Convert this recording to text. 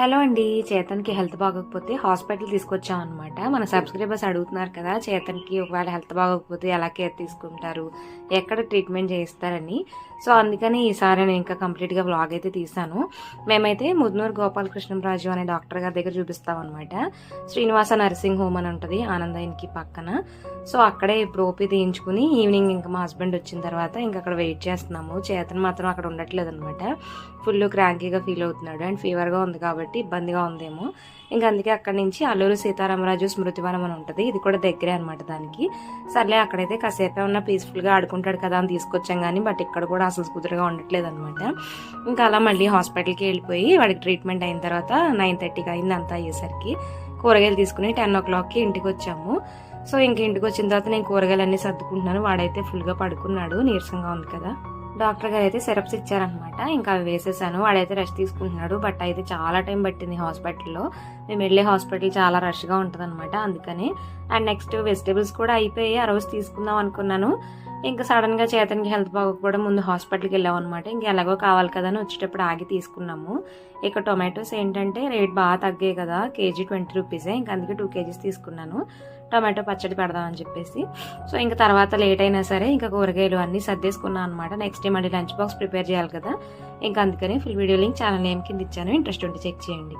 Hello అండి. చేతన్కి health బాగోకపోతే hospital తీసుకొచ్చాం అనమాట మన సబ్స్క్రైబర్స్ అడుగుతున్నారు కదా చేతన్కి ఒకవేళ హెల్త్ బాగోకపోతే ఎలా కేర్ తీసుకుంటారు ఎక్కడ ట్రీట్మెంట్ చేయిస్తారని. సో అందుకని ఈసారి నేను ఇంకా కంప్లీట్గా వ్లాగ్ అయితే తీసాను మేమైతే ముద్నూరు గోపాలకృష్ణరాజు అనే డాక్టర్ గారి దగ్గర చూపిస్తామన్నమాట శ్రీనివాస నర్సింగ్ హోమ్ అని ఉంటుంది ఆనందాయనికి పక్కన. సో అక్కడే ఇప్పుడు ఓపీ తీయించుకుని ఈవినింగ్ ఇంకా మా హస్బెండ్ వచ్చిన తర్వాత ఇంకా అక్కడ వెయిట్ చేస్తున్నాము. చేతన్ మాత్రం అక్కడ ఉండట్లేదు అనమాట ఫుల్ క్రాంకీగా ఫీల్ అవుతున్నాడు అండ్ ఫీవర్గా ఉంది కాబట్టి ఇబ్బందిగా ఉందేమో. ఇంకా అందుకే అక్కడి నుంచి అల్లూరు సీతారామరాజు స్మృతివనం అని ఉంటుంది. ఇది కూడా దగ్గరే అనమాట దానికి. సర్లే అక్కడైతే కాసేపే ఉన్న పీస్ఫుల్గా ఆడుకుంటాడు కదా అని తీసుకొచ్చాం కానీ బట్ ఇక్కడ కూడా అసలు కుదురుగా ఉండట్లేదు అనమాట ఇంకా అలా మళ్ళీ హాస్పిటల్కి వెళ్ళిపోయి వాడికి ట్రీట్మెంట్ అయిన తర్వాత నైన్ థర్టీకి అయింది అంతా అయ్యేసరికి. కూరగాయలు తీసుకుని టెన్ ఓ క్లాక్కి ఇంటికి వచ్చాము. సో ఇంక ఇంటికి వచ్చిన తర్వాత నేను కూరగాయలు అన్నీ సర్దుకుంటున్నాను. వాడైతే ఫుల్గా పడుకున్నాడు. నీరసంగా ఉంది కదా. డాక్టర్ గారు అయితే సిరప్స్ ఇచ్చారనమాట ఇంకా అవి వేసేసాను. వాడైతే రెస్ట్ తీసుకుంటున్నాడు. బట్ అయితే చాలా టైం పట్టింది హాస్పిటల్లో. మేము వెళ్ళే హాస్పిటల్ చాలా రష్గా ఉంటుంది అనమాట అందుకని. అండ్ నెక్స్ట్ వెజిటేబుల్స్ కూడా అయిపోయి ఆ రోజు తీసుకుందాం అనుకున్నాను. ఇంకా సడన్గా చేతనికి హెల్త్ బాగోకపోవడం ముందు హాస్పిటల్కి వెళ్ళాం అనమాట ఇంకా ఎలాగో కావాలి కదా అని వచ్చేటప్పుడు ఆగి తీసుకున్నాము. ఇక టొమాటోస్ ఏంటంటే రేట్ బాగా తగ్గాయి కదా కేజీ ట్వంటీ రూపీసే. ఇంకా అందుకే టూ కేజీస్ తీసుకున్నాను. టొమాటో పచ్చడి పెడదామని చెప్పేసి. సో ఇంకా తర్వాత లేట్ అయినా సరే ఇంకా కూరగాయలు అన్నీ సర్దేసుకున్నాను అనమాట నెక్స్ట్ డే మళ్ళీ లంచ్ బాక్స్ ప్రిపేర్ చేయాలి కదా. ఇంకా అందుకని full video link channel name కింద ఇచ్చాను. ఇంట్రెస్ట్ ఉంటే చెక్ చేయండి.